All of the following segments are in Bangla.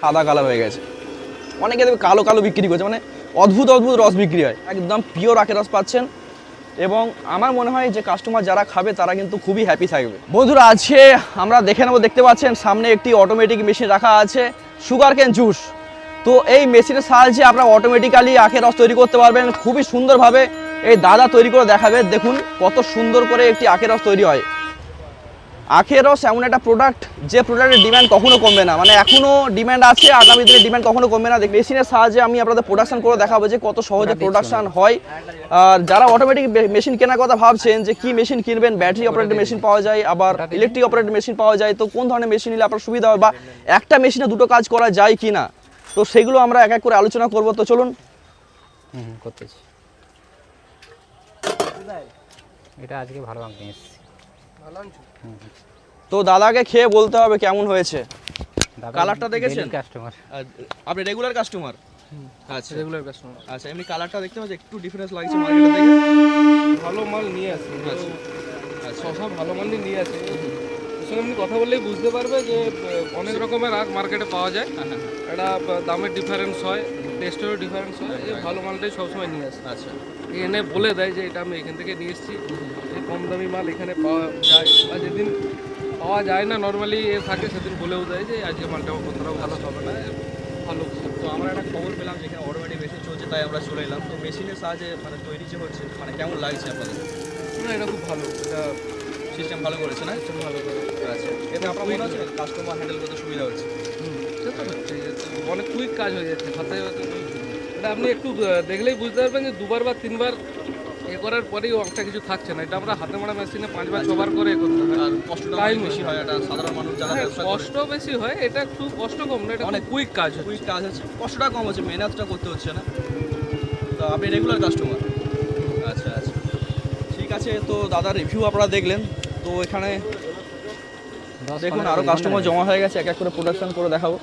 সাদা কালার হয়ে গেছে। অনেকে দেখবে কালো কালো বিক্রি করছে মানে অদ্ভুত অদ্ভুত রস বিক্রি হয়। একদম পিওর আখের রস পাচ্ছেন। এবং আমার মনে হয় যে কাস্টমার যারা খাবে, তারা কিন্তু খুবই হ্যাপি থাকবে। বন্ধুরা, আজকে আমরা দেখে নেব, দেখতে পাচ্ছেন, সামনে একটি অটোমেটিক মেশিন রাখা আছে সুগার ক্যান জুস তো এই মেশিনের সাহায্যে আপনারা অটোমেটিক্যালি আখের রস তৈরি করতে পারবেন। খুবই সুন্দরভাবে এই দাদা তৈরি করে দেখাবে। দেখুন কত সুন্দর করে একটি আখের রস তৈরি হয়। আখের রস এমন একটা প্রোডাক্ট যে প্রোডাক্টের ডিম্যান্ড কখনো কমবে না। মানে এখনও ডিম্যান্ড আছে আগামী দিনে ডিম্যান্ড কখনো কমবে না। দেখ মেশিনের সাহায্যে আমি আপনাদের প্রোডাকশন করে দেখাবো যে কত সহজে প্রোডাকশন হয়। আর যারা অটোমেটিক মেশিন কেনার কথা ভাবছেন যে কি মেশিন কিনবেন? ব্যাটারি অপারেটেড মেশিন পাওয়া যায় আবার ইলেকট্রিক অপারেটেড মেশিন পাওয়া যায়। তো কোন ধরনের মেশিন নিলে আপনার সুবিধা হবে? বা একটা মেশিনে দুটো কাজ করা যায় কি না? তো সেগুলো আমরা এক এক করে আলোচনা করব। তো চলুন। করতেছি। এটা আজকে ভালো আঁক নিয়ে এসেছি। তো দাদাকে খেয়ে বলতে হবে কেমন হয়েছে। কালারটা দেখেছেন? কাস্টমার আপনি রেগুলার কাস্টমার আচ্ছা। রেগুলার কাস্টমার আচ্ছা এমনি কালারটা দেখতে পাচ্ছি একটু ডিফারেন্স লাগছে মার্কেটে থেকে ভালো মাল নিয়ে আসে। আচ্ছা। শশা ভালো মালই নিয়ে আসে। সঙ্গে আপনি কথা বললেই বুঝতে পারবে যে অনেক রকমের আখ মার্কেটে পাওয়া যায়। এটা দামের ডিফারেন্স হয় টেস্টেরও ডিফারেন্স হয়। এই ভালো মালটাই সবসময় নিয়ে আসে। আচ্ছা। এনে বলে দেয় যে এটা আমি এখান থেকে নিয়ে এসেছি। কম দামি মাল এখানে পাওয়া যায় বা যেদিন পাওয়া যায় না নর্মালি এ থাকে সেদিন বলেও দেয় যে আজকে মালটা কতটা ভালো হবে না ভালো। তো আমরা একটা খবর পেলাম যেখানে অটোমেটিক মেশিন চলছে তাই আমরা চলে এলাম। তো মেশিনের সাহায্যে মানে তৈরি যে হচ্ছে মানে কেমন লাগছে আপনাদের? না এটা খুব ভালো। এটা সিস্টেম ভালো করেছে না? খুব ভালো করে আচ্ছা। এতে আপনার মনে হচ্ছে কাস্টমার হ্যান্ডেল করতে সুবিধা হচ্ছে? সে তো হচ্ছেই, অনেক কুইক কাজ হয়ে যাচ্ছে হাতে এটা আপনি একটু দেখলেই বুঝতে পারবেন যে দুবার বা তিনবার করার পরেই অঙ্কটা কিছু থাকছে না। এটা আমরা হাতে মারা মেশিনে পাঁচবার ছবার করে করতে হয়। আর কষ্টটা বেশি হয় এটা সাধারণ মানুষ যারা হ্যাঁ, ব্যবসা কষ্ট বেশি হয় এটা একটু কষ্ট কম না এটা অনেক কুইক কাজ হচ্ছে। কুইক কাজ হচ্ছে। কষ্টটা কম হচ্ছে মেহনতটা করতে হচ্ছে না। তো আপনি রেগুলার কাস্টমার আচ্ছা আচ্ছা। ঠিক আছে তো দাদার রিভিউ আপনারা দেখলেন। তো এখানে দেখুন আরও কাস্টমার জমা হয়ে গেছে এক এক করে প্রোডাকশন করে দেখাবো।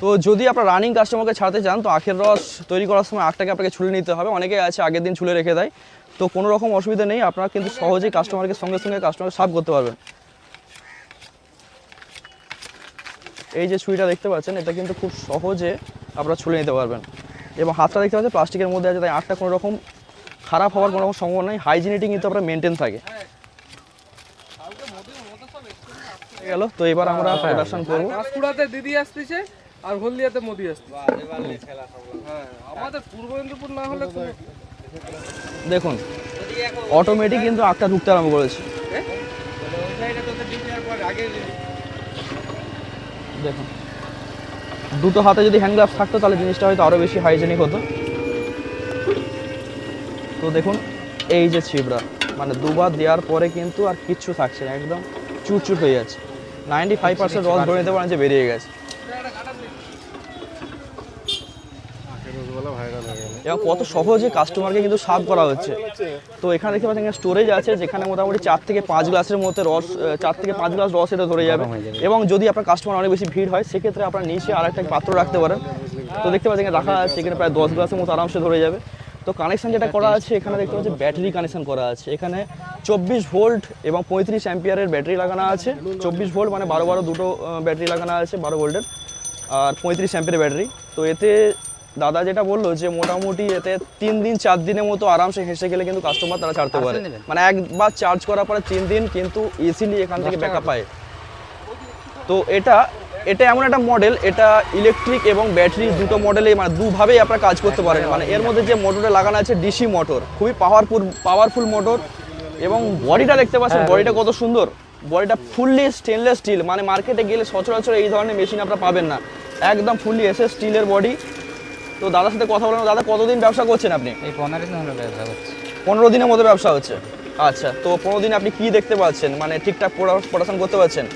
তো যদি আপনার রানিং কাস্টমারকে ছাড়তে চান তো আখের রস তৈরি করার সময় আখটাকে আপনাকে ছুলে নিতে হবে। অনেকে আছে আগের দিন ছুলে রেখে দেয়। তো কোনো রকম অসুবিধা নেই আপনারা কিন্তু সহজেই কাস্টমারকে সঙ্গে সঙ্গে কাস্টমার সার্ভ করতে পারবেন। এই যে ছুরিটা দেখতে পাচ্ছেন এটা কিন্তু খুব সহজে আপনারা ছুলে নিতে পারবেন। এবং হাতটা দেখতে পাচ্ছেন প্লাস্টিকের মধ্যে আছে তাই আটটা কোনো রকম খারাপ হওয়ার কোনো রকম সম্ভাবনা নেই। হাইজিনিটি কিন্তু আপনার মেনটেন থাকে। গেল তো এবার আমরা প্রোডাকশন করব। দিদি আসতেছে। আর হলদিয়াতে মোদি হ্যাঁ আমাদের পূর্ব মেদিনীপুর না হলে দেখুন অটোমেটিক কিন্তু আখটা ঢুকতে আরম্ভ করেছে। দেখুন দুটো হাতে যদি হ্যান্ড গ্লাভস থাকতো তাহলে জিনিসটা হয়তো আরও বেশি হাইজেনিক হতো। তো দেখুন এই যে ছিবড়া মানে দুবার দেওয়ার পরে কিন্তু আর কিচ্ছু থাকছে না একদম চুরচুর হয়ে যাচ্ছে। নাইনটি ফাইভ পার্সেন্ট রস ধরে নিতে পারেন যে বেরিয়ে গেছে। এবং কত সহজে কাস্টমারকে কিন্তু সার্ভ করা হচ্ছে। তো এখানে দেখতে পাচ্ছেন স্টোরেজ আছে যেখানে মোটামুটি চার থেকে পাঁচ গ্লাসের মধ্যে রস চার থেকে পাঁচ গ্লাস রস এটা ধরে যাবে। এবং যদি আপনার কাস্টমার অনেক বেশি ভিড় হয় সেক্ষেত্রে আপনার নিচে আর একটা পাত্র রাখতে পারেন। তো দেখতে পাচ্ছেন রাখা আছে এখানে প্রায় দশ গ্লাসের মতো আরামসে ধরে যাবে। তো কানেকশন যেটা করা আছে এখানে দেখতে পাচ্ছি ব্যাটারি কানেকশন করা আছে। এখানে চব্বিশ ভোল্ট এবং পঁয়ত্রিশ অ্যাম্পিয়ারের ব্যাটারি লাগানো আছে। চব্বিশ ভোল্ট মানে বারো বারো দুটো ব্যাটারি লাগানো আছে বারো ভোল্টের আর পঁয়ত্রিশ অ্যাম্পিয়ারের ব্যাটারি তো এতে দাদা যেটা বলল যে মোটামুটি এতে তিন দিন চার দিনের মতো আরামসে হেসে গেলে কিন্তু কাস্টমার তারা ছাড়তে পারে। মানে একবার চার্জ করার পরে তিন দিন কিন্তু ইজিলি এখান থেকে ব্যাকআপ পায়। তো এটা এটা এমন একটা মডেল এটা ইলেকট্রিক এবং ব্যাটারি দুটো মডেলে মানে দুভাবেই আপনারা কাজ করতে পারেন। মানে এর মধ্যে যে মোটরটা লাগানো আছে ডিসি মোটর খুবই পাওয়ারফুল পাওয়ারফুল মোটর এবং বডিটা দেখতে পাচ্ছেন বডিটা কত সুন্দর। বডিটা ফুললি স্টেনলেস স্টিল মানে মার্কেটে গেলে সচরাচর এই ধরনের মেশিন আপনারা পাবেন না। একদম ফুললি এসে স্টিলের বডি তো দাদার সাথে কথা বললাম দাদা কতদিন ব্যবসা করছেন আপনি? এই পনেরো দিন হলো ব্যবসা করছি। পনেরো দিনের মতো ব্যবসা হচ্ছে? আচ্ছা তো পনেরো দিন আপনি কি দেখতে পাচ্ছেন? মানে ঠিকঠাক পড়াশোনা করতে পারছেন?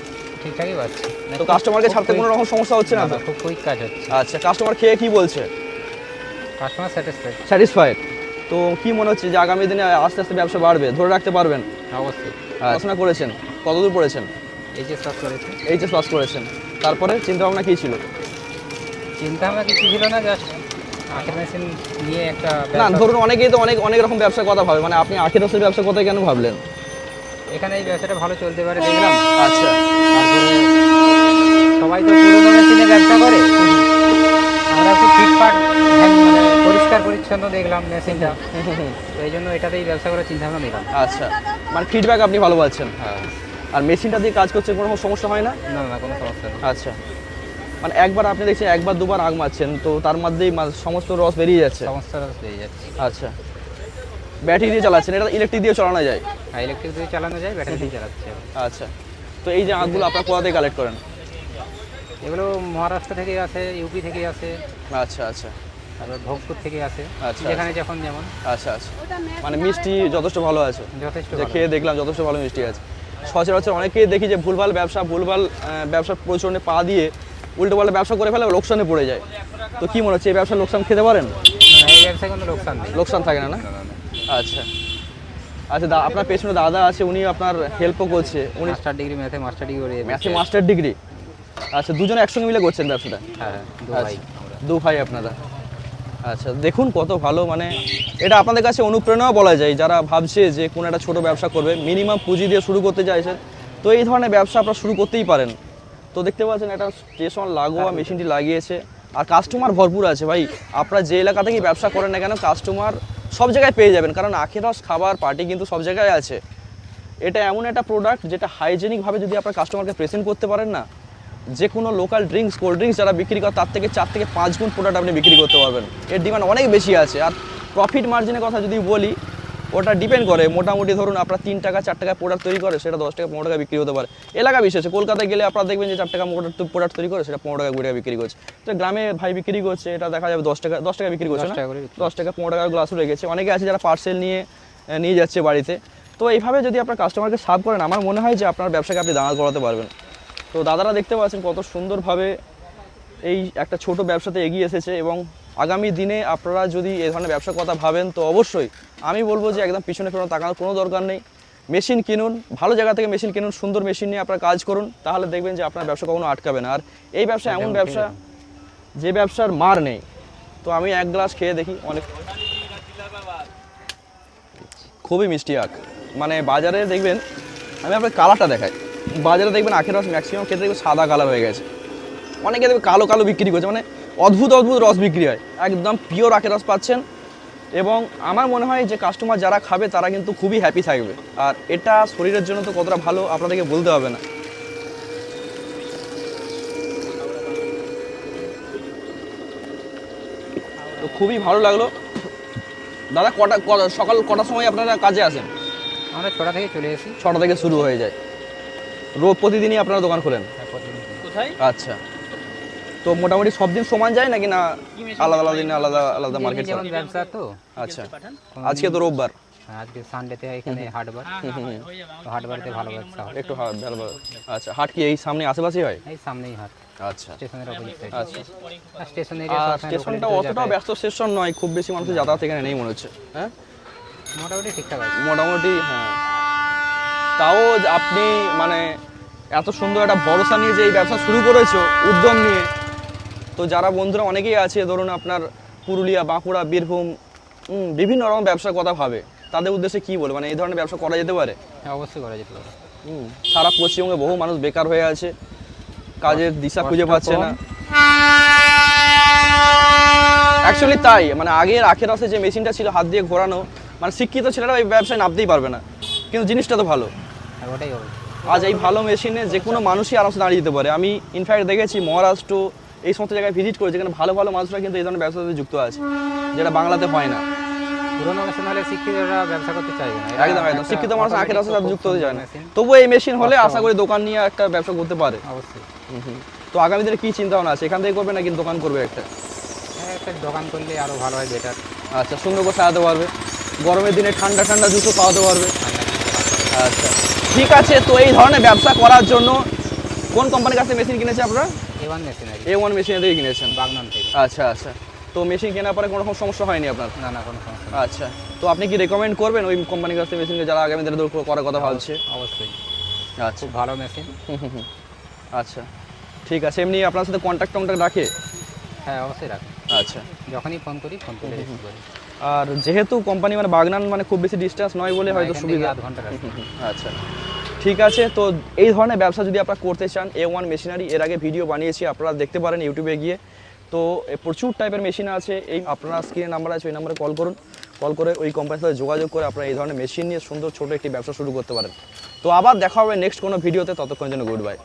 ঠিকঠাকই পাচ্ছি তো কাস্টমারকে ছাড়তে কোনো রকম সমস্যা হচ্ছে না তো? খুব কুইক কাজ হচ্ছে। আচ্ছা কাস্টমার খেয়ে কি বলছে? কাস্টমার স্যাটিসফাইড স্যাটিসফাইড তো কি মনে হচ্ছে যে আগামী দিনে আস্তে আস্তে ব্যবসা বাড়বে? ধরে রাখতে পারবেন? অবশ্যই। পড়াশোনা করেছেন? কতদূর পড়েছেন? এই যে সব করেছে। এইচএস পাস করেছেন। তারপরে চিন্তা ভাবনা কী ছিল? চিন্তা ভাবনা কিছু ছিল না জাস্ট আখের মেশিন নিয়ে একটা না ধরুন অনেকেই তো অনেক অনেক রকম ব্যবসার কথা ভাবে মানে আপনি আখের রসের ব্যবসার কথা কেন ভাবলেন? এখানে এই ব্যবসাটা ভালো চলতে পারে দেখলাম। আচ্ছা। তারপরে সবাই তো পুরোনো মেশিনে ব্যবসা করে। আমরা একটু ফিটফাট হ্যাঁ, মানে পরিষ্কার পরিচ্ছন্ন দেখলাম মেশিনটা। এই জন্য এটাতেই ব্যবসা করার চিন্তা ভাবনা নিলাম। আচ্ছা। মানে ফিডব্যাক আপনি ভালো পাচ্ছেন। হ্যাঁ আর মেশিনটা দিয়ে কাজ করছে কোনো সমস্যা হয় না? না না কোনো সমস্যা নেই। আচ্ছা। মানে একবার আপনি দেখছেন একবার দুবার আগ মারছেন তো তার মধ্যেই সমস্ত রস বেরিয়ে যাচ্ছে। সমস্যা পেয়ে যাচ্ছে। আচ্ছা। ব্যাটারি দিয়ে চালাচ্ছেন এটা ইলেকট্রিক দিয়ে চালানো যায়? হ্যাঁ ইলেকট্রিক দিয়ে চালানো যায় ব্যাটারি দিয়ে চালাচ্ছে। আচ্ছা। তো এই যে আখগুলো আপনার কোথা থেকে কালেক্ট করেন? এগুলো মহারাষ্ট্র থেকে আসে ইউপি থেকে আসে আচ্ছা আচ্ছা। তারপর ভোগপুর থেকে আসে আচ্ছা, যেখানে যখন যেমন। আচ্ছা আচ্ছা। মানে মিষ্টি যথেষ্ট ভালো আছে। যথেষ্ট খেয়ে দেখলাম যথেষ্ট ভালো মিষ্টি আছে। সচরাচর অনেকেই দেখি যে ভুলভাল ব্যবসা ভুলভাল ব্যবসার প্রচলনে পা দিয়ে উল্টো পাল্টা ব্যবসা করে ফেলে লোকসানে পড়ে যায়। তো কি মনে হচ্ছে এই ব্যবসা লোকসান খেতে পারেন? না, এই ব্যবসায় কোনো লোকসান নেই। লোকসান থাকে না না। আচ্ছা। আচ্ছা দা আপনার পেছনে দাদা আছে উনি আপনার হেল্পও করছে। উনি মাস্টার ডিগ্রি ম্যাথে মাস্টার ডিগ্রি করে ম্যাথে মাস্টার ডিগ্রি আচ্ছা দুজনে একসঙ্গে মিলে করছেন ব্যবসাটা? হ্যাঁ দু আচ্ছা। ভাই দু ভাই আপনারা। আচ্ছা দেখুন কত ভালো মানে এটা আপনাদের কাছে অনুপ্রেরণাও বলা যায় যারা ভাবছে যে কোনো একটা ছোট ব্যবসা করবে মিনিমাম পুঁজি দিয়ে শুরু করতে চাইছেন। তো এই ধরনের ব্যবসা আপনারা শুরু করতেই পারেন। তো দেখতে পাচ্ছেন একটা স্টেশন লাগোয়া মেশিনটি লাগিয়েছে। আর কাস্টমার ভরপুর আছে ভাই। আপনারা যে এলাকা থেকেই ব্যবসা করেন না কেন কাস্টমার সব জায়গায় পেয়ে যাবেন। কারণ আখের রস খাবার পার্টি কিন্তু সব জায়গায় আছে। এটা এমন একটা প্রোডাক্ট যেটা হাইজেনিকভাবে যদি আপনার কাস্টমারকে প্রেজেন্ট করতে পারেন না যে কোনো লোকাল ড্রিঙ্কস কোল্ড ড্রিঙ্কস যারা বিক্রি করে তার থেকে চার থেকে পাঁচ গুণ প্রোডাক্ট আপনি বিক্রি করতে পারবেন। এর ডিমান্ড অনেক বেশি আছে। আর প্রফিট মার্জিনের কথা যদি বলি ওটা ডিপেন্ড করে। মোটামুটি ধরুন আপনার তিন টাকা চার টাকা প্রোডাক্ট তৈরি করে সেটা দশ টাকা পনেরো টাকা বিক্রি হতে পারে। এলাকা বিশেষে কলকাতায় গেলে আপনারা দেখবেন যে চার টাকা প্রোডাক্ট তৈরি করে সেটা পনেরো টাকা কুড়ি টাকা বিক্রি করছে। তো গ্রামে ভাই বিক্রি করছে এটা দেখা যাবে দশ টাকা দশ টাকা বিক্রি করছে দশ টাকা টাকা পনেরো টাকার গ্লাসও রেখেছে অনেকে আছে যারা পার্সেল নিয়ে নিয়ে যাচ্ছে বাড়িতে। তো এইভাবে যদি আপনার কাস্টমারকে সার্ভ করেন আমার মনে হয় যে আপনার ব্যবসাকে আপনি দাঁড়া করাতে পারবেন। তো দাদারা দেখতে পাচ্ছেন কত সুন্দরভাবে এই একটা ছোট ব্যবসাতে এগিয়ে এসেছে এবং আগামী দিনে আপনারা যদি এ ধরনের ব্যবসার কথা ভাবেন তো অবশ্যই আমি বলব যে একদম পিছনে ফেরো তাকানোর কোনো দরকার নেই। মেশিন কিনুন ভালো জায়গা থেকে মেশিন কিনুন সুন্দর মেশিন নিয়ে আপনারা কাজ করুন তাহলে দেখবেন যে আপনার ব্যবসা কখনো আটকাবে না। আর এই ব্যবসা এমন ব্যবসা যে ব্যবসার মার নেই। তো আমি এক গ্লাস খেয়ে দেখি অনেক খুবই মিষ্টি আখ। মানে বাজারে দেখবেন আমি আপনার কালারটা দেখাই। বাজারে দেখবেন আখের রস ম্যাক্সিমাম খেতে দেখবেন সাদা কালার হয়ে গেছে। অনেকে দেখবে কালো কালো বিক্রি করছে। মানে অদ্ভুত অদ্ভুত রস বিক্রি হয়। একদম পিওর আখের রস পাচ্ছেন। এবং আমার মনে হয় যে কাস্টমার যারা খাবে তারা কিন্তু খুবই হ্যাপি থাকবে। আর এটা শরীরের জন্য তো কতটা ভালো আপনাদেরকে বলতে হবে না। তো খুবই ভালো লাগল। দাদা কটা সকাল কটার সময় আপনারা কাজে আসেন? আমরা ছটা থেকে চলে এসি ছটা থেকে শুরু হয়ে যায়। রোজ প্রতিদিনই আপনারা দোকান খোলেন? কোথায়? আচ্ছা। তো মোটামুটি সব দিন সমান যায় নাকি না আলাদা আলাদা দিনে আলাদা আলাদা মার্কেট ব্যবসা তো। আচ্ছা। আজকে তো রোববার। আজকে সানডেতে এখানে হাটবার। তো হাটবাড়িতে ভালো ব্যবসা হয়। একটু ভালো আচ্ছা হাট কি এই সামনে আশেপাশেই হয়? এই সামনেই হাট। আচ্ছা। স্টেশনের অপোজিট সাইড আচ্ছা। স্টেশন এরিয়া স্টেশনটা অতটাও ব্যস্ত স্টেশন নয় খুব বেশি মানুষের যাতায়াত এখানে নেই মনে হচ্ছে। হ্যাঁ? মোটামুটি ঠিকঠাক আছে। মোটামুটি হ্যাঁ। তাও আপনি মানে এত সুন্দর একটা ভরসা নিয়ে যে এই ব্যবসা শুরু করেছ উদ্যম নিয়ে তো যারা বন্ধুরা অনেকেই আছে ধরুন আপনার পুরুলিয়া বাঁকুড়া বীরভূম বিভিন্ন রকম ব্যবসার কথা ভাবে তাদের উদ্দেশ্যে কি বলব? মানে এই ধরনের ব্যবসা করা যেতে পারে? হ্যাঁ অবশ্যই করা যেতে পারে। সারা পশ্চিমবঙ্গে বহু মানুষ বেকার হয়ে আছে কাজের দিশা খুঁজে পাচ্ছে না। অ্যাকচুয়ালি তাই মানে আগের আখের রসে যে মেশিনটা ছিল হাত দিয়ে ঘোরানো মানে শিক্ষিত ছেলেরা এই ব্যবসায় নামতেই পারবে না কিন্তু জিনিসটা তো ভালো। ওটাই আজ এই ভালো মেশিনে যে কোনো মানুষই আরামসে দাঁড়িয়ে যেতে পারে। আমি ইনফ্যাক্ট দেখেছি মহারাষ্ট্র এই সমস্ত জায়গায় ভিজিট করেছি যেখানে ভালো ভালো মানুষরা কিন্তু এই ধরনের ব্যবসার সাথে যুক্ত আছে যেটা বাংলাতে হয় না। পুরোনো মেশিন হলে শিক্ষিতরা ব্যবসা করতে চাইবে না। একদম একদম। শিক্ষিত মানুষ আখের রসের সাথে যুক্ত হতে যায় না। তবুও এই মেশিন হলে আশা করি দোকান নিয়ে একটা ব্যবসা করতে পারে। অবশ্যই। তো আগামী দিনে কি চিন্তা ভাবনা আছে? এখান থেকে করবে নাকি দোকান করবে একটা? হ্যাঁ, একটা দোকান করলে আরও ভালো হয় বেটার আচ্ছা সুন্দর করে সাজাতে পারবে। গরমের দিনে ঠান্ডা ঠান্ডা জুতো খাওয়াতে পারবে। আচ্ছা। ঠিক আছে তো এই ধরনের ব্যবসা করার জন্য কোন কোম্পানির কাছে মেশিন কিনেছে আপনারা? A one machinery A one কিনেছেন? বাগনান থেকে। আচ্ছা আচ্ছা। তো মেশিন কেনার পরে কোনো রকম সমস্যা হয়নি আপনার? না না কোনো সমস্যা আচ্ছা। তো আপনি কি রেকমেন্ড করবেন ওই কোম্পানির কাছ থেকে মেশিনকে যারা আগামী দিনে করার কথা ভাবছে? অবশ্যই। আচ্ছা। খুব ভালো মেশিন। আচ্ছা। ঠিক আছে এমনি আপনার সাথে কন্ট্যাক্ট টন্ট্যাক্ট রাখে? হ্যাঁ অবশ্যই রাখি। আচ্ছা। যখনই ফোন করি ফোন করে রিসিভ করি। আর যেহেতু কোম্পানি মানে বাগনান মানে খুব বেশি ডিস্টেন্স নয় বলে হয়তো সুবিধা। আধ ঘণ্টা। আচ্ছা। ঠিক আছে, তো এই ধরনের ব্যবসা যদি আপনারা করতে চান এ ওয়ান মেশিনারি এর আগে ভিডিও বানিয়েছি, আপনারা দেখতে পারেন ইউটিউবে গিয়ে। তো প্রচুর টাইপের মেশিন আছে, এই আপনারা স্ক্রিনে নাম্বার আছে, ওই নাম্বারে কল করুন। কল করে ওই কোম্পানির সাথে যোগাযোগ করে আপনারা এই ধরনের মেশিন নিয়ে সুন্দর ছোটো একটি ব্যবসা শুরু করতে পারেন। তো আবার দেখা হবে নেক্সট কোনো ভিডিওতে ততক্ষণ জন্য গুড বাই